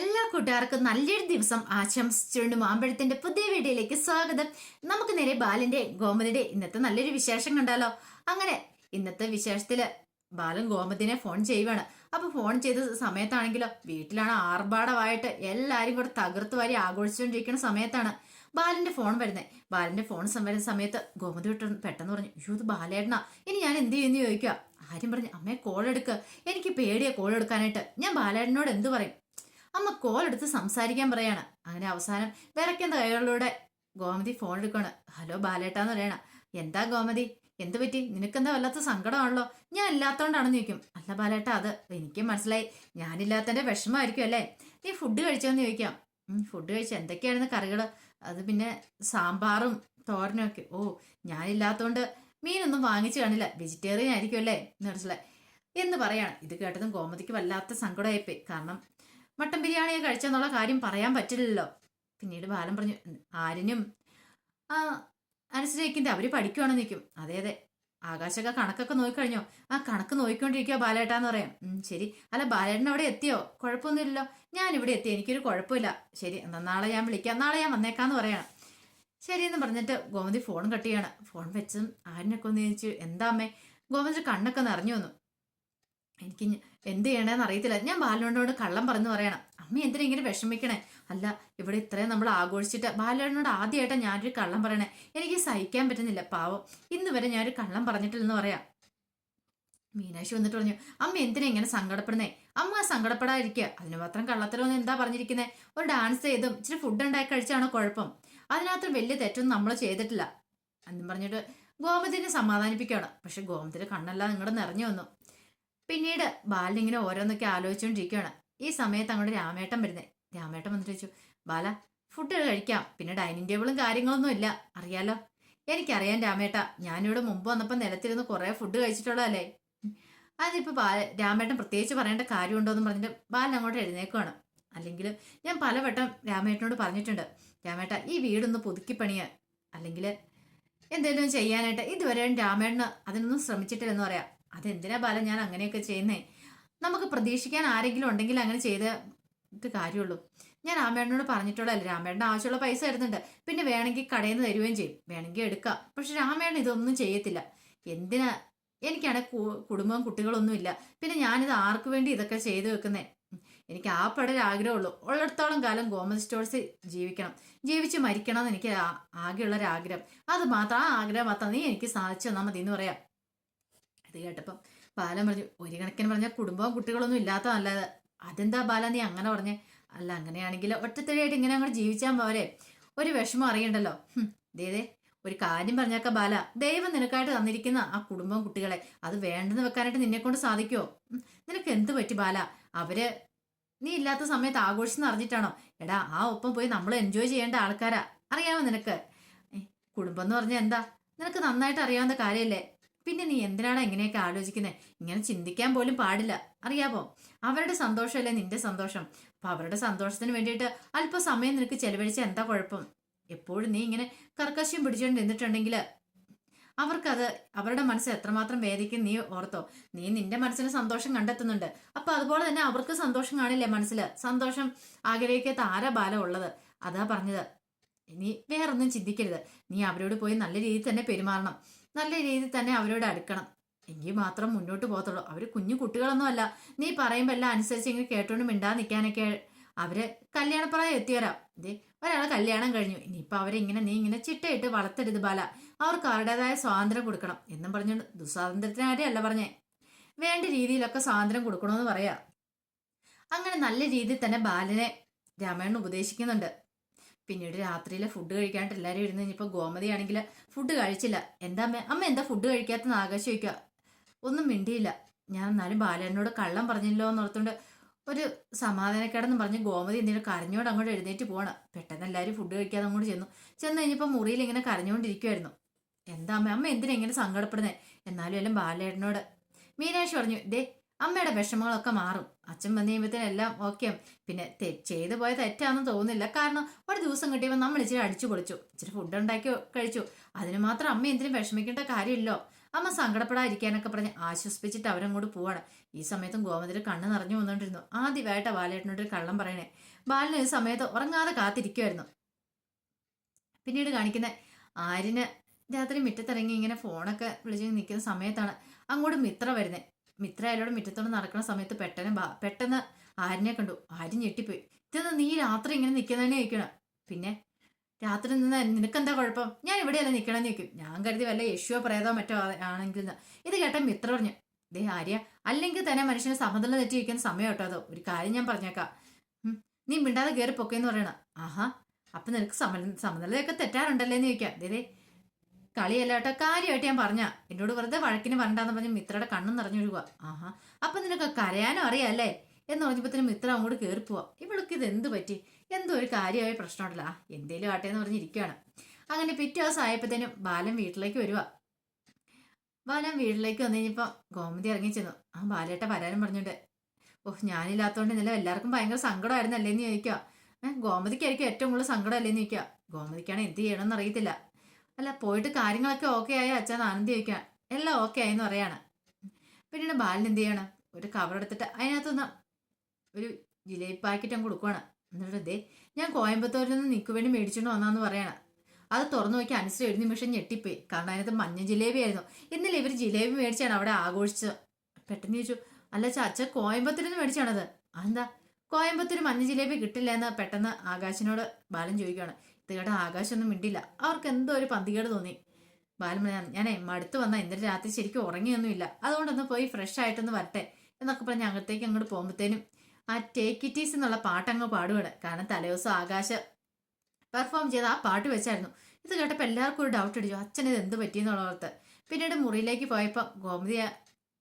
എല്ലാ കൂട്ടുകാർക്കും നല്ലൊരു ദിവസം ആശംസിച്ചുകൊണ്ട് മാമ്പഴത്തിന്റെ പുതിയ വീഡിയോയിലേക്ക് സ്വാഗതം. നമുക്ക് നേരെ ബാലന്റെ ഗോമതിയുടെ ഇന്നത്തെ നല്ലൊരു വിശേഷം കണ്ടാലോ അങ്ങനെ ഇന്നത്തെ വിശേഷത്തിൽ ബാലൻ ഗോമതിനെ ഫോൺ ചെയ്യുവാണ്. അപ്പൊ ഫോൺ ചെയ്ത സമയത്താണെങ്കിലോ വീട്ടിലാണ് ആർഭാടമായിട്ട് എല്ലാരും കൂടെ തകർത്ത് വാരി ആഘോഷിച്ചുകൊണ്ടിരിക്കുന്ന സമയത്താണ് ബാലന്റെ ഫോൺ വരുന്നത് ബാലന്റെ ഫോൺ വരുന്ന സമയത്ത് ഗോമതി പെട്ടെന്ന് പറഞ്ഞു അയ്യോ ഇത് ബാലേട്ടനാ. ഇനി ഞാൻ എന്ത് ചെയ്യുന്നു ചോദിക്കുക? ആരും പറഞ്ഞു അമ്മയെ കോൾ എടുക്കുക എനിക്ക് പേടിയാ കോൾ എടുക്കാനായിട്ട്. ഞാൻ ബാലേട്ടനോട് എന്ത് പറയും? അമ്മ കോൾ എടുത്ത് സംസാരിക്കാൻ പറയാണ്. അങ്ങനെ അവസാനം വിറയ്ക്കുന്ന കൈകളിലൂടെ? ഗോമതി ഫോൺ എടുക്കാണ് ഹലോ ബാലേട്ടാന്ന് പറയണ. എന്താ ഗോമതി? എന്ത് പറ്റി? നിനക്കെന്താ വല്ലാത്ത സങ്കടമാണല്ലോ? ഞാൻ ഇല്ലാത്തോണ്ടാണെന്ന് ചോദിക്കും. അല്ല ബാലേട്ട അത് എനിക്ക് മനസ്സിലായി. ഞാനില്ലാത്തതിന്റെ വിഷമമായിരിക്കും അല്ലേ? നീ ഫുഡ് കഴിച്ചോന്ന് ചോദിക്കാം. ഫുഡ് കഴിച്ച എന്തൊക്കെയായിരുന്നു കറികൾ അത് പിന്നെ സാമ്പാറും തോരനും ഒക്കെ. ഓ ഞാനില്ലാത്തോണ്ട് മീനൊന്നും വാങ്ങിച്ചു കാണില്ല. വെജിറ്റേറിയൻ ആയിരിക്കും അല്ലേ? മനസ്സിലായി. എന്ന് പറയാണ്. ഇത് കേട്ടതും ഗോമതിക്ക് വല്ലാത്ത സങ്കടമായിപ്പോയി. കാരണം മട്ടൻ ബിരിയാണി കഴിച്ചെന്നുള്ള കാര്യം പറയാൻ പറ്റില്ലല്ലോ. പിന്നീട് ബാലൻ പറഞ്ഞു ആരിനും ആ അനുസരിക്കിന്റെ അവർ പഠിക്കുവാണെന്ന് നിൽക്കും അതെ അതെ. ആകാശൊക്കെ കണക്കൊക്കെ നോക്കിക്കഴിഞ്ഞോ? ആ കണക്ക് നോക്കിക്കൊണ്ടിരിക്കുക ബാലേട്ടാന്ന് പറയാം. ശരി. അല്ല ബാലേട്ടൻ അവിടെ എത്തിയോ? കുഴപ്പമൊന്നുമില്ലല്ലോ. ഞാൻ ഇവിടെ എത്തി. എനിക്കൊരു കുഴപ്പമില്ല. ശരി എന്നാൽ നാളെ ഞാൻ വിളിക്കാം. നാളെ ഞാൻ വന്നേക്കാന്ന് പറയണം. ശരി എന്ന് പറഞ്ഞിട്ട് ഗോമതി ഫോൺ കട്ട് ചെയ്യാണ്. ഫോൺ വെച്ചും ആരിനൊക്കെ ഒന്ന് ചോദിച്ചു എന്താ അമ്മേ? ഗോമതി കണ്ണൊക്കെ നിറഞ്ഞു വന്നു. എനിക്ക് എന്ത് ചെയ്യണമെന്ന് അറിയത്തില്ല. ഞാൻ ബാലനോട് കള്ളം പറഞ്ഞു പറയണം. അമ്മ എന്തിനാ ഇങ്ങനെ വിഷമിക്കണേ? അല്ല ഇവിടെ ഇത്രയും നമ്മൾ ആഘോഷിച്ചിട്ട് ബാലനോട് ആദ്യമായിട്ടാണ് ഞാനൊരു കള്ളം പറയണേ. എനിക്ക് സഹിക്കാൻ പറ്റുന്നില്ല പാവം. ഇന്ന് വരെ ഞാനൊരു കള്ളം പറഞ്ഞിട്ടില്ലെന്ന് പറയാം. മീനാക്ഷി വന്നിട്ട് പറഞ്ഞു അമ്മ എന്തിനാ ഇങ്ങനെ സങ്കടപ്പെടുന്നേ? അമ്മ സങ്കടപ്പെടാതിരിക്കുക. അതിന് മാത്രം കള്ളത്തരമൊന്നും എന്താ പറഞ്ഞിരിക്കുന്നത് ഒരു ഡാൻസ് ചെയ്തും ഇച്ചിരി ഫുഡ് ഉണ്ടാക്കി കഴിച്ചാണോ കുഴപ്പം? അതിനകത്ത് വലിയ തെറ്റൊന്നും നമ്മൾ ചെയ്തിട്ടില്ല. എന്നും പറഞ്ഞിട്ട് ഗോമതിനെ സമാധാനിപ്പിക്കുകയാണ്. പക്ഷെ ഗോമതിന്റെ കണ്ണെല്ലാം നിങ്ങളുടെ നിറഞ്ഞു വന്നു. പിന്നീട് ബാലൻ ഇങ്ങനെ ഓരോന്നൊക്കെ ആലോചിച്ചുകൊണ്ടിരിക്കുകയാണ് ഈ സമയത്ത് അങ്ങോട്ട് രാമേട്ടൻ വരുന്നേ. രാമേട്ടൻ വന്നിട്ട് ചോദിച്ചു ബാല ഫുഡ് കഴിക്കാം. പിന്നെ ഡൈനിങ് ടേബിളും കാര്യങ്ങളൊന്നും ഇല്ല. അറിയാലോ? എനിക്കറിയാം രാമേട്ട. ഞാനിവിടെ മുമ്പ് വന്നപ്പോൾ നിലത്തിരുന്ന് കുറേ ഫുഡ് കഴിച്ചിട്ടുള്ളതല്ലേ. അതിപ്പോൾ ബാല രാമേട്ടൻ പ്രത്യേകിച്ച് പറയേണ്ട കാര്യമുണ്ടോ എന്ന് പറഞ്ഞിട്ട് ബാലൻ അങ്ങോട്ട് എഴുന്നേക്കുവാണ്. അല്ലെങ്കിൽ ഞാൻ പലവട്ടം രാമേട്ടനോട് പറഞ്ഞിട്ടുണ്ട് രാമേട്ട ഈ വീടൊന്ന് പുതുക്കി പണിയ അല്ലെങ്കിൽ എന്തെങ്കിലും ചെയ്യാനായിട്ട് ഇതുവരെ രാമേട്ടന് അതിനൊന്നും ശ്രമിച്ചിട്ടില്ലെന്ന് പറയാം. അതെന്തിനാ ബാല ഞാൻ അങ്ങനെയൊക്കെ ചെയ്യുന്നേ? നമുക്ക് പ്രതീക്ഷിക്കാൻ ആരെങ്കിലും ഉണ്ടെങ്കിൽ അങ്ങനെ ചെയ്ത കാര്യമുള്ളൂ. ഞാൻ രാമേട്ടനോട് പറഞ്ഞിട്ടുള്ളതല്ലേ രാമേട്ടന് ആവശ്യമുള്ള പൈസ തരുന്നുണ്ട്. പിന്നെ വേണമെങ്കിൽ കടയിൽ നിന്ന് തരുകയും ചെയ്യും. വേണമെങ്കിൽ എടുക്കാം. പക്ഷെ രാമേട്ടൻ ഇതൊന്നും ചെയ്യത്തില്ല. എന്തിനാ? എനിക്കാണ് കുടുംബവും കുട്ടികളൊന്നും ഇല്ല. പിന്നെ ഞാനിത് ആർക്ക് വേണ്ടി ഇതൊക്കെ ചെയ്തു വെക്കുന്നേ? എനിക്ക് ആ പടൽ ആഗ്രഹമുള്ളൂ ഉള്ളിടത്തോളം കാലം ഗോമതി സ്റ്റോഴ്സ് ജീവിക്കണം. ജീവിച്ച് മരിക്കണം എന്ന് എനിക്ക് ആകെയുള്ളൊരാഗ്രഹം ആഗ്രഹം അത് മാത്രം ആ ആഗ്രഹം മാത്രം നീ എനിക്ക് സാധിച്ചു തന്നാൽ മതി എന്ന് പറയാം. ഇത് കേട്ടപ്പം ബാലൻ പറഞ്ഞു ഒരു കണക്കിന് പറഞ്ഞാൽ കുടുംബവും കുട്ടികളൊന്നും ഇല്ലാത്തതല്ല അതെന്താ ബാല നീ അങ്ങനെ പറഞ്ഞേ? അല്ല അങ്ങനെയാണെങ്കിൽ ഒറ്റത്തടിയായിട്ട് ഇങ്ങനെ അങ്ങോട്ട് ജീവിച്ചാൽ പോരെ. ഒരു വിഷമം അറിയണ്ടല്ലോ. ദേ ഒരു കാര്യം പറഞ്ഞേക്ക ബാല. ദൈവം നിനക്കായിട്ട് തന്നിരിക്കുന്ന ആ കുടുംബം കുട്ടികളെ അത് വേണ്ടെന്ന് വെക്കാനായിട്ട് നിന്നെ കൊണ്ട് സാധിക്കുമോ നിനക്ക് എന്ത് പറ്റി ബാല? അവർ നീ ഇല്ലാത്ത സമയത്ത് ആഘോഷിച്ചെന്ന് അറിഞ്ഞിട്ടാണോ? എടാ ആ ഒപ്പം പോയി നമ്മൾ എൻജോയ് ചെയ്യേണ്ട ആൾക്കാരാ. അറിയാമോ നിനക്ക്? കുടുംബം എന്ന് പറഞ്ഞാൽ എന്താ? നിനക്ക് നന്നായിട്ട് അറിയാവുന്ന കാര്യമല്ലേ പിന്നെ നീ എന്തിനാണ് ഇങ്ങനെയൊക്കെ ആലോചിക്കുന്നത് ഇങ്ങനെ ചിന്തിക്കാൻ പോലും പാടില്ല. അറിയാമോ അവരുടെ സന്തോഷമല്ലേ നിന്റെ സന്തോഷം? അപ്പൊ അവരുടെ സന്തോഷത്തിന് വേണ്ടിയിട്ട് അല്പ സമയം നിനക്ക് ചെലവഴിച്ച എന്താ കുഴപ്പം? എപ്പോഴും നീ ഇങ്ങനെ കർക്കശ്യം പിടിച്ചുകൊണ്ട് നിന്നിട്ടുണ്ടെങ്കിൽ അവർക്കത് അവരുടെ മനസ്സ് എത്രമാത്രം വേദിക്കും നീ ഓർത്തോ? നീ നിന്റെ മനസ്സിന് സന്തോഷം കണ്ടെത്തുന്നുണ്ട്. അപ്പൊ അതുപോലെ തന്നെ അവർക്ക് സന്തോഷം കാണില്ലേ മനസ്സിൽ സന്തോഷം ആഗ്രഹിക്കാത്ത ആരാ ബാലം ഉള്ളത്? അതാ പറഞ്ഞത്. നീ വേറൊന്നും ചിന്തിക്കരുത്. നീ അവരോട് പോയി നല്ല രീതിയിൽ തന്നെ പെരുമാറണം. നല്ല രീതിയിൽ തന്നെ അവരോട് അടുക്കണം. എങ്കിൽ മാത്രം മുന്നോട്ട് പോകത്തുള്ളൂ. അവർ കുഞ്ഞു കുട്ടികളൊന്നും അല്ല. നീ പറയുമ്പോൾ എല്ലാം അനുസരിച്ച് ഇങ്ങനെ കേട്ടോണ്ട് മിണ്ടാ നിൽക്കാനൊക്കെ അവർ കല്യാണപ്രായം എത്തിയവരാ. ഇതേ ഒരാളെ കല്യാണം കഴിഞ്ഞു. ഇനിയിപ്പോൾ അവരിങ്ങനെ നീ ഇങ്ങനെ ചിട്ടയിട്ട് വളർത്തരുത് ബാല. അവർക്ക് അവരുടേതായ സ്വാതന്ത്ര്യം കൊടുക്കണം എന്നും പറഞ്ഞുകൊണ്ട് ദുസ്വാതന്ത്ര്യത്തിന് ആരെയല്ല പറഞ്ഞേ. വേണ്ട രീതിയിലൊക്കെ സ്വാതന്ത്ര്യം കൊടുക്കണമെന്ന് പറയാ. അങ്ങനെ നല്ല രീതിയിൽ തന്നെ ബാലനെ രാമായണൻ ഉപദേശിക്കുന്നുണ്ട്. പിന്നീട് രാത്രിയിലെ ഫുഡ് കഴിക്കാണ്ട് എല്ലാവരും ഇരുന്ന് കഴിഞ്ഞപ്പോൾ ഗോമതി ആണെങ്കിൽ ഫുഡ് കഴിച്ചില്ല. എന്താ അമ്മ? അമ്മ എന്താ ഫുഡ് കഴിക്കാത്തെന്ന് ആകാശം ചോദിക്കുക ഒന്നും മിണ്ടിയില്ല. ഞാൻ എന്നാലും ബാലനോട് കള്ളം പറഞ്ഞില്ലോ എന്നോർത്തുകൊണ്ട് ഒരു സമാധാനക്കേടെന്ന് പറഞ്ഞ് ഗോമതി എന്തെങ്കിലും കരഞ്ഞോണ്ട് അങ്ങോട്ട് എഴുന്നേറ്റ് പോകണം പെട്ടെന്ന് എല്ലാവരും ഫുഡ് കഴിക്കാതെ അങ്ങോട്ട് ചെന്നു. ചെന്ന് കഴിഞ്ഞപ്പോൾ മുറിയിൽ ഇങ്ങനെ കരഞ്ഞുകൊണ്ടിരിക്കുമായിരുന്നു എന്താ അമ്മ? അമ്മ എന്തിനാ ഇങ്ങനെ സങ്കടപ്പെടുന്നേ? എന്നാലും എല്ലാം ബാലേട്ടനോട്. മീനാക്ഷി പറഞ്ഞു ദേ അമ്മയുടെ വിഷമങ്ങളൊക്കെ മാറും. അച്ഛൻ വന്നു കഴിയുമ്പോഴത്തേനും എല്ലാം ഓക്കെ പിന്നെ ചെയ്തു പോയ തെറ്റാണെന്ന് തോന്നുന്നില്ല. കാരണം ഒരു ദിവസം കിട്ടിയപ്പോൾ നമ്മൾ ഇച്ചിരി അടിച്ചു പൊളിച്ചു. ഇച്ചിരി ഫുഡ് ഉണ്ടാക്കി കഴിച്ചു. അതിന് മാത്രം അമ്മ എന്തിനും വിഷമിക്കേണ്ട കാര്യമില്ലോ. അമ്മ സങ്കടപ്പെടാതിരിക്കാനൊക്കെ പറഞ്ഞ് ആശ്വസിപ്പിച്ചിട്ട് അവരങ്ങോട്ട് പോവാണ്. ഈ സമയത്തും ഗോമതിര് കണ്ണ് നിറഞ്ഞു വന്നുകൊണ്ടിരുന്നു. ആദ്യമായിട്ടാണ് ബാലേട്ടനോട് കള്ളം പറയണേ. ബാലന് ഒരു സമയത്ത് ഉറങ്ങാതെ കാത്തിരിക്കുമായിരുന്നു പിന്നീട് കാണിക്കുന്ന ആര്യന് രാത്രി മുറ്റത്തിറങ്ങി ഇങ്ങനെ ഫോണൊക്കെ വിളിച്ച് നിൽക്കുന്ന സമയത്താണ് അങ്ങോട്ട് മിത്ര വരുന്നത് മിത്ര അയാളോട് മുറ്റത്തോട് നടക്കുന്ന സമയത്ത് പെട്ടെന്ന് പെട്ടെന്ന് ആര്യനെ കണ്ടു. ആര്യ ഞെട്ടിപ്പോയി. ഇതെന്ന് നീ രാത്രി ഇങ്ങനെ നിൽക്കുന്നതന്നെ ചോദിക്കണം? പിന്നെ രാത്രി നിന്ന് നിനക്കെന്താ കുഴപ്പം? ഞാൻ ഇവിടെയല്ല നിൽക്കണമെന്ന് ചോദിക്കും. ഞാൻ കരുതി വല്ല യേശുവോ പ്രേതോ മറ്റോ ആണെങ്കിൽ ഇത് കേട്ട മിത്ര പറഞ്ഞു ദേ ആര്യ അല്ലെങ്കിൽ തന്നെ മനുഷ്യനെ സമനില തെറ്റി വയ്ക്കുന്ന സമയം കേട്ടോ അതോ. ഒരു കാര്യം ഞാൻ പറഞ്ഞേക്കാം. നീ മിണ്ടാതെ കയറി പൊക്കേന്ന് പറയണം. ആഹാ അപ്പൊ നിനക്ക് സമ സമനിലയൊക്കെ തെറ്റാറുണ്ടല്ലേ എന്ന് ചോദിക്കാം ദേ കളിയല്ല കേട്ടോ കാര്യമായിട്ട് ഞാൻ പറഞ്ഞ. എന്നോട് വെറുതെ വഴക്കിന് വരണ്ടാന്ന് പറഞ്ഞ് മിത്രയുടെ കണ്ണും നിറഞ്ഞൊഴുക ആഹാ അപ്പൊ നിനക്ക് കരയാനും അറിയാല്ലേ? എന്ന് പറഞ്ഞപ്പോ മിത്ര അങ്ങോട്ട് കയറി പോവാ. ഇവൾക്ക് ഇത് എന്ത് പറ്റി? എന്തോ ഒരു കാര്യമായ പ്രശ്നമുണ്ടല്ല. എന്തേലും ആട്ടെ എന്ന് പറഞ്ഞിരിക്കുകയാണ് അങ്ങനെ പിറ്റേ ദിവസം ആയപ്പോഴത്തേനും ബാലൻ വീട്ടിലേക്ക് വരുക ബാലൻ വീട്ടിലേക്ക് വന്നു കഴിഞ്ഞപ്പോൾ ഗോമതി ഇറങ്ങി ചെന്നു. ആ ബാലേട്ട വരാനും പറഞ്ഞുണ്ട് ഓഹ് ഞാനില്ലാത്തതുകൊണ്ട് ഇന്നലെ എല്ലാവർക്കും ഭയങ്കര സങ്കടമായിരുന്നല്ലേ എന്ന് ചോദിക്കുക ഗോമതിക്കായിരിക്കും ഏറ്റവും കൂടുതൽ സങ്കടം അല്ലേന്ന് ചോദിക്കുക ഗോമതിക്കാണ് എന്ത് ചെയ്യണമെന്ന് അറിയത്തില്ല. അല്ല പോയിട്ട് കാര്യങ്ങളൊക്കെ ഓക്കെ ആയ അച്ഛൻ ആനന്ദി ചോദിക്കുക എല്ലാം ഓക്കെ ആയെന്ന് പറയാണ്. പിന്നീട് ബാലൻ എന്ത് ചെയ്യണം? ഒരു കവർ എടുത്തിട്ട് അതിനകത്തുനിന്ന് ഒരു ജിലേബി പാക്കറ്റ് അങ്ങ് കൊടുക്കുവാണ്. എന്നിട്ട് ദേ ഞാൻ കോയമ്പത്തൂരിൽ നിന്ന് നിൽക്കു വേണ്ടി മേടിച്ചുകൊണ്ട് വന്നാന്ന് പറയണം. അത് തുറന്നു നോക്കി അനുസരിച്ച് ഒരു നിമിഷം ഞെട്ടിപ്പോയി. കാരണം അതിനകത്ത് മഞ്ഞ ജിലേബി ആയിരുന്നു. ഇന്നലെ ഇവർ ജിലേബി മേടിച്ചാണ് അവിടെ ആഘോഷിച്ചത്. പെട്ടെന്ന് ചോദിച്ചു അല്ല ചാച്ച കോയമ്പത്തൂരിൽ നിന്ന് മേടിച്ചാണത്. അതെന്താ? കോയമ്പത്തൂർ മഞ്ഞ ജിലേബി കിട്ടില്ല എന്ന് പെട്ടെന്ന് ആകാശിനോട് ബാലൻ ചോദിക്കുകയാണ് ഇത് ആകാശമൊന്നും മിണ്ടില്ല അവർക്ക് എന്തോ ഒരു പന്തികേട് തോന്നി. ബാലമണിയാണ് ഞാൻ മടുത്ത് വന്ന ഇന്നലെ രാത്രി ശരിക്കും ഉറങ്ങിയൊന്നുമില്ല. അതുകൊണ്ടൊന്ന് പോയി ഫ്രഷ് ആയിട്ടൊന്ന് വരട്ടെ എന്നൊക്കെ പറഞ്ഞ് അകത്തേക്ക് അങ്ങോട്ട് പോകുമ്പോഴത്തേനും ആ ടേക്ക് ഇറ്റീസ് എന്നുള്ള പാട്ട് അങ്ങ് പാടുകയാണ് കാരണം തലേദിവസം ആകാശ പെർഫോം ചെയ്ത് ആ പാട്ട് വെച്ചായിരുന്നു. ഇത് കേട്ടപ്പോൾ എല്ലാവർക്കും ഒരു ഡൗട്ട് അടിച്ചു. അച്ഛൻ ഇത് എന്ത് പറ്റിയെന്നുള്ള ഓർത്ത്. പിന്നീട് മുറിയിലേക്ക് പോയപ്പോൾ ഗോമതി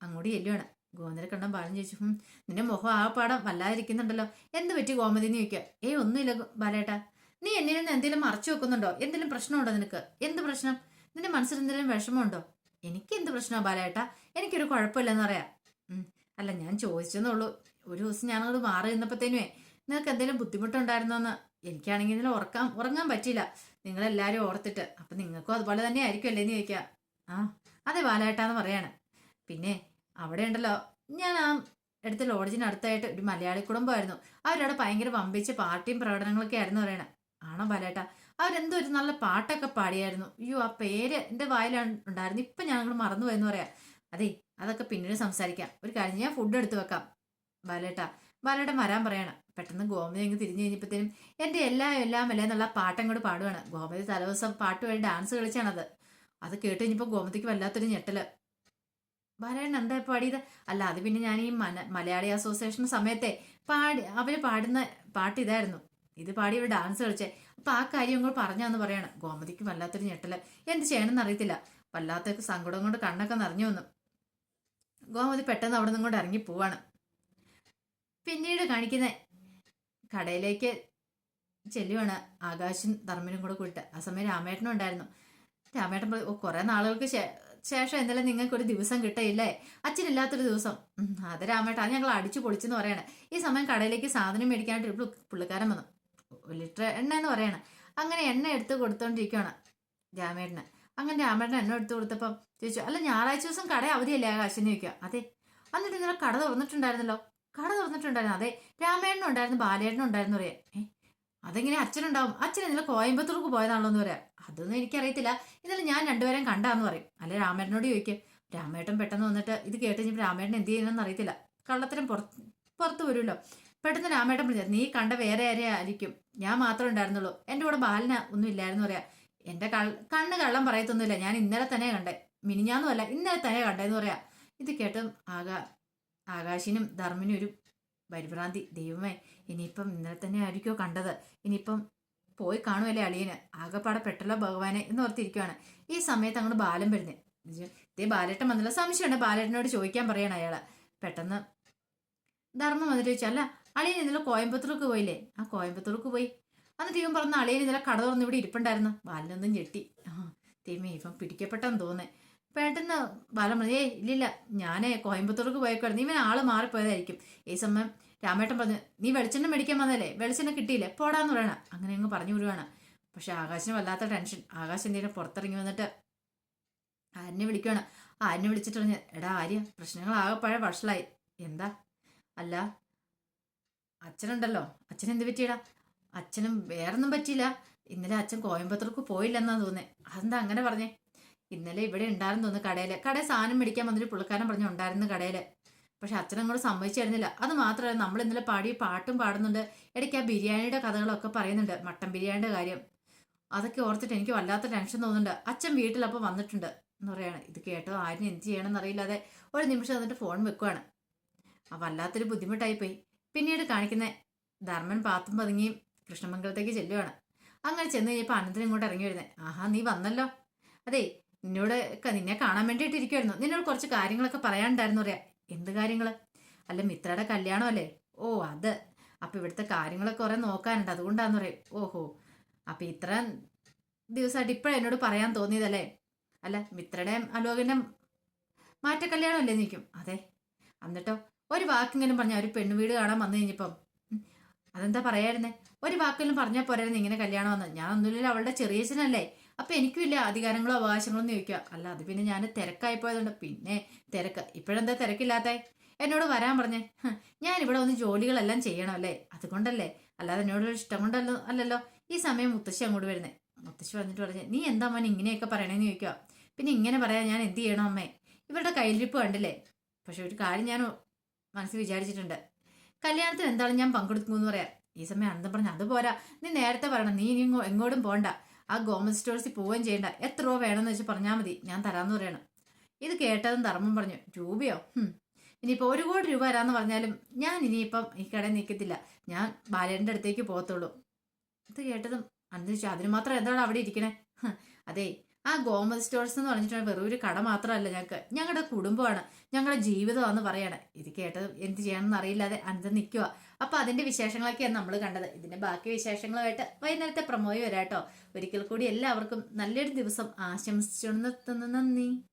അങ്ങോട്ട് ചെല്ലുവാണ്. ഗോമതിനെ കണ്ടാൽ ബാലൻ ചോദിച്ചു "ഹും, നിന്റെ മുഖം ആ പാടം വല്ലാതിരിക്കുന്നുണ്ടല്ലോ. എന്ത് പറ്റി ഗോമതി? എന്ന് ചോദിക്കുക. ഏയ് ഒന്നുമില്ല ബാലേട്ടാ. നീ എന്നെ നിന്ന് എന്തെങ്കിലും മറച്ചു വെക്കുന്നുണ്ടോ? എന്തെങ്കിലും പ്രശ്നമുണ്ടോ നിനക്ക്? എന്ത് പ്രശ്നം? നിന്റെ മനസ്സിൽ എന്തെങ്കിലും വിഷമമുണ്ടോ? എനിക്ക് എന്ത് പ്രശ്നമാണ് ബാലേട്ടാ? എനിക്കൊരു കുഴപ്പമില്ലെന്ന് പറയാം. അല്ല ഞാൻ ചോദിച്ചെന്നുള്ളൂ. ഒരു ദിവസം ഞാനത് മാറി നിന്നപ്പോഴത്തേനുവേ നിങ്ങൾക്ക് എന്തെങ്കിലും ബുദ്ധിമുട്ടുണ്ടായിരുന്നോന്ന്. എനിക്കാണെങ്കിൽ ഇതിൽ ഉറക്കാൻ ഉറങ്ങാൻ പറ്റിയില്ല. നിങ്ങളെല്ലാവരും ഓർത്തിട്ട്. അപ്പം നിങ്ങൾക്കും അതുപോലെ തന്നെ ആയിരിക്കുമല്ലേ എന്ന് ചോദിക്കുക ആ അതെ ബാലേട്ടാന്ന് പറയാണ്. പിന്നെ അവിടെ ഉണ്ടല്ലോ. ഞാൻ ആ അടുത്ത ലോഡ്ജിന് അടുത്തായിട്ട് ഒരു മലയാളി കുടുംബമായിരുന്നു. അവരവിടെ ഭയങ്കര വമ്പിച്ച പാർട്ടിയും പ്രകടനങ്ങളൊക്കെ ആയിരുന്നു പറയണേ. ആണോ ബാലേട്ടാ? അവരെന്തോ ഒരു നല്ല പാട്ടൊക്കെ പാടിയായിരുന്നു. അയ്യോ ആ പേര് എന്റെ വായിലാണ് ഉണ്ടായിരുന്നു. ഇപ്പം ഞാൻ മറന്നു പോയെന്ന് പറയാം. അതെ അതൊക്കെ പിന്നീട് സംസാരിക്കാം. ഒരു കാര്യം ഞാൻ ഫുഡ് എടുത്തു വെക്കാം. ബാലേട്ട ബാലേട്ടൻ വരാൻ പറയണം. പെട്ടെന്ന് ഗോമതി അങ്ങ് തിരിഞ്ഞു കഴിഞ്ഞപ്പോഴത്തേനും എന്റെ എല്ലാം എല്ലാം അല്ലേ എന്നുള്ള പാട്ടങ്ങോട്ട് പാടുവാണ്. ഗോമതി തലേദിവസം പാട്ട് വേണ്ടി ഡാൻസ് കളിച്ചാണത്. അത് കേട്ട് കഴിഞ്ഞപ്പോൾ ഗോമതിക്ക് വല്ലാത്തൊരു ഞെട്ടൽ. ബാലേട്ടൻ എന്താ പാടിയത്? അല്ല അത് പിന്നെ ഞാൻ ഈ മലയാളി അസോസിയേഷൻ സമയത്തെ പാടി അവർ പാടുന്ന പാട്ട് ഇതായിരുന്നു. ഇത് പാടി ഒരു ഡാൻസ് കളിച്ചേ. അപ്പൊ ആ കാര്യം ഇങ്ങോട്ട് പറഞ്ഞാന്ന് പറയാണ്. ഗോമതിക്ക് വല്ലാത്തൊരു ഞെട്ടൽ. എന്ത് ചെയ്യണമെന്ന് അറിയത്തില്ല. വല്ലാത്ത സങ്കടം കൊണ്ട് കണ്ണൊക്കെ നിറഞ്ഞു വന്നു. ഗോമതി പെട്ടെന്ന് അവിടെ നിന്ന് കൊണ്ട് ഇറങ്ങി പോവാണ്. പിന്നീട് കാണിക്കുന്ന കടയിലേക്ക് ചെല്ലുവാണ് ആകാശും ധർമ്മനും കൂടെ കൂട്ട് ആ സമയം രാമേട്ടനും ഉണ്ടായിരുന്നു. രാമേട്ടൻ കുറെ നാളുകൾക്ക് ശേഷം എന്തായാലും നിങ്ങൾക്ക് ഒരു ദിവസം കിട്ടയില്ലേ? അച്ഛനില്ലാത്തൊരു ദിവസം. അത് രാമേട്ടൻ അത് ഞങ്ങൾ അടിച്ചു പൊളിച്ചെന്ന് പറയണേ. ഈ സമയം കടയിലേക്ക് സാധനം മേടിക്കാനായിട്ട് ഒരു പുള്ളി- പുള്ളിക്കാരൻ വന്നു. ലിറ്റർ എണ്ണ എന്ന് പറയണം. അങ്ങനെ എണ്ണ എടുത്ത് കൊടുത്തോണ്ടിരിക്കുകയാണ് രാമേട്ടന്. അങ്ങനെ രാമേട്ടൻ എണ്ണ എടുത്ത് കൊടുത്തപ്പം ചോദിച്ചു അല്ല ഞായറാഴ്ച ദിവസം കട അവധിയല്ലേ ആകാശെന്ന് ചോദിക്കുക. അതെ. എന്നിട്ട് ഇന്നലെ കട തുറന്നിട്ടുണ്ടായിരുന്നല്ലോ. കട തുറന്നിട്ടുണ്ടായിരുന്നു. അതെ രാമേട്ടനും ഉണ്ടായിരുന്നു ബാലേട്ടനും ഉണ്ടായിരുന്നു പറയാം. ഏഹ് അതെങ്ങനെ അച്ഛനുണ്ടാവും? അച്ഛൻ ഇന്നലെ കോയമ്പത്തൂർക്ക് പോയതാണല്ലോ എന്ന് പറയാം. അതൊന്നും എനിക്കറിയത്തില്ല. ഇന്നലെ ഞാൻ രണ്ടുപേരും കണ്ടാന്ന് പറയും. അല്ലെ രാമേട്ടനോട് ചോദിക്കും. രാമേട്ടൻ പെട്ടെന്ന് വന്നിട്ട് ഇത് കേട്ട് കഴിഞ്ഞപ്പോൾ രാമേട്ടൻ എന്ത് ചെയ്യണമെന്ന് അറിയത്തില്ല. കള്ളത്തരം പുറത്ത് പുറത്ത് വരുമല്ലോ. പെട്ടെന്ന് രാമേട്ടൻ പറഞ്ഞു നീ കണ്ട വേറെ ആരെ ആയിരിക്കും ഞാൻ മാത്രമേ ഉണ്ടായിരുന്നുള്ളൂ. എന്റെ കൂടെ ബാലന ഒന്നും ഇല്ലായിരുന്നു പറയാ. എന്റെ കണ്ണ് കള്ളം പറയത്തൊന്നുമില്ല. ഞാൻ ഇന്നലെ തന്നെ കണ്ടേ. മിനിഞ്ഞാന്നുമല്ല ഇന്നലെ തന്നെ കണ്ടേന്ന് പറയാ. ഇത് കേട്ടും ആകാ ആകാശിനും ധർമ്മിനും ഒരു പരിഭ്രാന്തി. ദൈവമേ ഇനിയിപ്പം ഇന്നലെ തന്നെ ആയിരിക്കോ കണ്ടത്? ഇനിയിപ്പം പോയി കാണുമല്ലേ അളിയന്? ആകെപ്പാടെ പെട്ടല്ലോ ഭഗവാനെ എന്ന് ഓർത്തിരിക്കുവാണ്. ഈ സമയത്ത് അങ്ങോട്ട് ബാലം വരുന്നേ. ഇതേ ബാലേട്ടൻ വന്നില്ല. സംശയമുണ്ട്. ബാലേട്ടനോട് ചോദിക്കാൻ പറയണം അയാൾ. പെട്ടെന്ന് ധർമ്മം വന്നിട്ട് ചോദിച്ചാൽ അല്ല അളിയൻ ഇന്നലെ കോയമ്പത്തൂർക്ക് പോയില്ലേ? ആ കോയമ്പത്തൂർക്ക് പോയി. അന്ന് ഇവൻ പറഞ്ഞ അളിയൻ ഇന്നലെ കട തുറന്ന് ഇവിടെ ഇരിപ്പുണ്ടായിരുന്നു. ബാലനൊന്നും ഞെട്ടി. ആ തീമേ ഇവൻ പിടിക്കപ്പെട്ടെന്ന് തോന്നേ പെട്ടെന്ന് ബാലൻ പറഞ്ഞു ഏയ് ഇല്ലില്ല ഞാനേ കോയമ്പത്തൂർക്ക് പോയക്കായിരുന്നു ഇവൻ ആൾ മാറിപ്പോയതായിരിക്കും. ഈ സമയം രാമേട്ടൻ പറഞ്ഞു നീ വെളിച്ചെണ്ണ മേടിക്കാൻ വന്നല്ലേ വെളിച്ചെണ്ണ കിട്ടിയില്ലേ? പോടാന്ന് പറയണ. അങ്ങനെ അങ്ങ് പറഞ്ഞു വിടുവാണ്. പക്ഷെ ആകാശിന് വല്ലാത്ത ടെൻഷൻ. ആകാശ് എന്തെങ്കിലും പുറത്തിറങ്ങി വന്നിട്ട് ആരനെ വിളിക്കുകയാണ് ആര്യനെ വിളിച്ചിട്ട് പറഞ്ഞു എടാ ആര്യ പ്രശ്നങ്ങളാകെ പഴയ വഷളായി. എന്താ? അല്ല അച്ഛനുണ്ടല്ലോ. അച്ഛൻ എന്ത് പറ്റിയടാ? അച്ഛനും വേറൊന്നും പറ്റിയില്ല. ഇന്നലെ അച്ഛൻ കോയമ്പത്തൂർക്ക് പോയില്ലെന്നാ തോന്നേ അതെന്താ അങ്ങനെ പറഞ്ഞേ? ഇന്നലെ ഇവിടെ ഉണ്ടായിരുന്നു തോന്നുന്നു കടയിൽ കടയിൽ സാധനം മേടിക്കാൻ വന്നൊരു പുള്ളിക്കാരൻ പറഞ്ഞു ഉണ്ടായിരുന്നു കടയിൽ പക്ഷെ അച്ഛൻ അങ്ങോട്ട് സമ്മതിച്ചായിരുന്നില്ല അത് മാത്രമല്ല നമ്മൾ ഇന്നലെ പാടി പാട്ടും പാടുന്നുണ്ട്. ഇടയ്ക്ക് ആ ബിരിയാണിയുടെ കഥകളൊക്കെ പറയുന്നുണ്ട്. മട്ടൻ ബിരിയാണിയുടെ കാര്യം. അതൊക്കെ ഓർത്തിട്ട് എനിക്ക് വല്ലാത്ത ടെൻഷൻ തോന്നുന്നുണ്ട്. അച്ഛൻ വീട്ടിലപ്പോൾ വന്നിട്ടുണ്ട് എന്ന് പറയാണ്. ഇത് കേട്ടോ ആരും എന്ത് ചെയ്യണമെന്നറിയില്ലാതെ ഒരു നിമിഷം എന്നിട്ട് ഫോൺ വെക്കുവാണ്. ആ വല്ലാത്തൊരു ബുദ്ധിമുട്ടായിപ്പോയി. പിന്നീട് കാണിക്കുന്ന ധർമ്മൻ പാത്തും പതുങ്ങിയും കൃഷ്ണമംഗലത്തേക്ക് ചെല്ലുവാണ്. അങ്ങനെ ചെന്ന് കഴിഞ്ഞപ്പോൾ അനന്തരം ഇങ്ങോട്ട് ഇറങ്ങി വരുന്നത് ആഹാ നീ വന്നല്ലോ. അതെ നിന്നോട് നിന്നെ കാണാൻ വേണ്ടിയിട്ട് ഇരിക്കുമായിരുന്നു നിന്നോട് കുറച്ച് കാര്യങ്ങളൊക്കെ പറയാനുണ്ടായിരുന്നു അറിയാം. എന്ത് കാര്യങ്ങൾ അല്ല മിത്രയുടെ കല്യാണം അല്ലേ? ഓ അത്. അപ്പം ഇവിടുത്തെ കാര്യങ്ങളൊക്കെ കുറേ നോക്കാനുണ്ട്. അതുകൊണ്ടാന്ന് പറയും. ഓഹോ. അപ്പം ഇത്ര ദിവസമായിട്ട് ഇപ്പോഴും എന്നോട് പറയാൻ തോന്നിയതല്ലേ? അല്ല മിത്രയുടെയും അലോകന്റെ മാറ്റ കല്യാണം അല്ലേ നിൽക്കും അതെ. എന്നിട്ടോ ഒരു വാക്കിങ്ങനെ പറഞ്ഞ ഒരു പെണ്ണു വീട് കാണാൻ വന്നു കഴിഞ്ഞപ്പം അതെന്താ പറയായിരുന്നേ? ഒരു വാക്കെങ്കിലും പറഞ്ഞാൽ പോരായിരുന്നു ഇങ്ങനെ കല്യാണം വന്നത് ഞാൻ ഒന്നുമില്ല അവളുടെ ചെറിയച്ഛനല്ലേ. അപ്പൊ എനിക്കും ഇല്ല അധികാരങ്ങളോ അവകാശങ്ങളോ എന്ന് ചോദിക്കുക. അല്ല അത് പിന്നെ ഞാൻ തിരക്കായി പോയതുകൊണ്ട് പിന്നെ തിരക്ക്. ഇപ്പോഴെന്താ തിരക്കില്ലാത്തേ? എന്നോട് വരാൻ പറഞ്ഞേ. ഞാൻ ഇവിടെ വന്ന് ജോലികളെല്ലാം ചെയ്യണം അല്ലേ? അതുകൊണ്ടല്ലേ. അല്ലാതെ എന്നോടൊരു ഇഷ്ടം കൊണ്ടല്ലോ അല്ലല്ലോ. ഈ സമയം മുത്തശ്ശി അങ്ങോട്ട് വരുന്നേ. മുത്തശ്ശി വന്നിട്ട് പറഞ്ഞേ നീ എന്താ മോൻ ഇങ്ങനെയൊക്കെ പറയണേന്ന് ചോദിക്കുക. പിന്നെ ഇങ്ങനെ പറയാൻ ഞാൻ എന്ത് ചെയ്യണം അമ്മേ? ഇവരുടെ കയ്യിലിരിപ്പ് കണ്ടില്ലേ? പക്ഷെ ഒരു കാര്യം ഞാൻ മനസ്സിൽ വിചാരിച്ചിട്ടുണ്ട്. കല്യാണത്തിന് എന്താണ് ഞാൻ പങ്കെടുക്കുമെന്ന് പറയാം. ഈ സമയം അനന്തം പറഞ്ഞു അത് പോരാ. നീ നേരത്തെ പറയണം. നീ ഇനി എങ്ങോട്ടും പോണ്ട. ആ ഗോമസ് സ്റ്റോഴ്സിൽ പോവുകയും ചെയ്യണ്ട. എത്ര രൂപ വേണമെന്ന് വെച്ച് പറഞ്ഞാൽ മതി. ഞാൻ തരാമെന്ന് പറയണം. ഇത് കേട്ടതും ധർമ്മം പറഞ്ഞു രൂപയോ. ഇനിയിപ്പോൾ ഒരു കോടി രൂപ തരാമെന്ന് പറഞ്ഞാലും ഞാൻ ഇനിയിപ്പം ഈ കടയിൽ നിൽക്കത്തില്ല. ഞാൻ ബാലേന്റെ അടുത്തേക്ക് പോകത്തുള്ളൂ. ഇത് കേട്ടതും അനന്ത അതിന് മാത്രം എന്താണ് അവിടെ ഇരിക്കണേ? അതെ ആ ഗോമസ് സ്റ്റോഴ്സ് എന്ന് പറഞ്ഞിട്ട് വെറും ഒരു കട മാത്രമല്ല ഞങ്ങൾക്ക്. ഞങ്ങളുടെ കുടുംബമാണ്. ഞങ്ങളുടെ ജീവിതമാണെന്ന് പറയാണ്. ഇത് കേട്ടത് എന്ത് ചെയ്യണമെന്ന് അറിയില്ലാതെ അനന്ത നിൽക്കുക അപ്പൊ അതിന്റെ വിശേഷങ്ങളൊക്കെയാണ് നമ്മൾ കണ്ടത്. ഇതിന്റെ ബാക്കി വിശേഷങ്ങളുമായിട്ട് വൈകുന്നേരത്തെ പ്രമോയി വരാട്ടോ ഒരിക്കൽ കൂടി എല്ലാവർക്കും നല്ലൊരു ദിവസം ആശംസിച്ചു നന്ദി.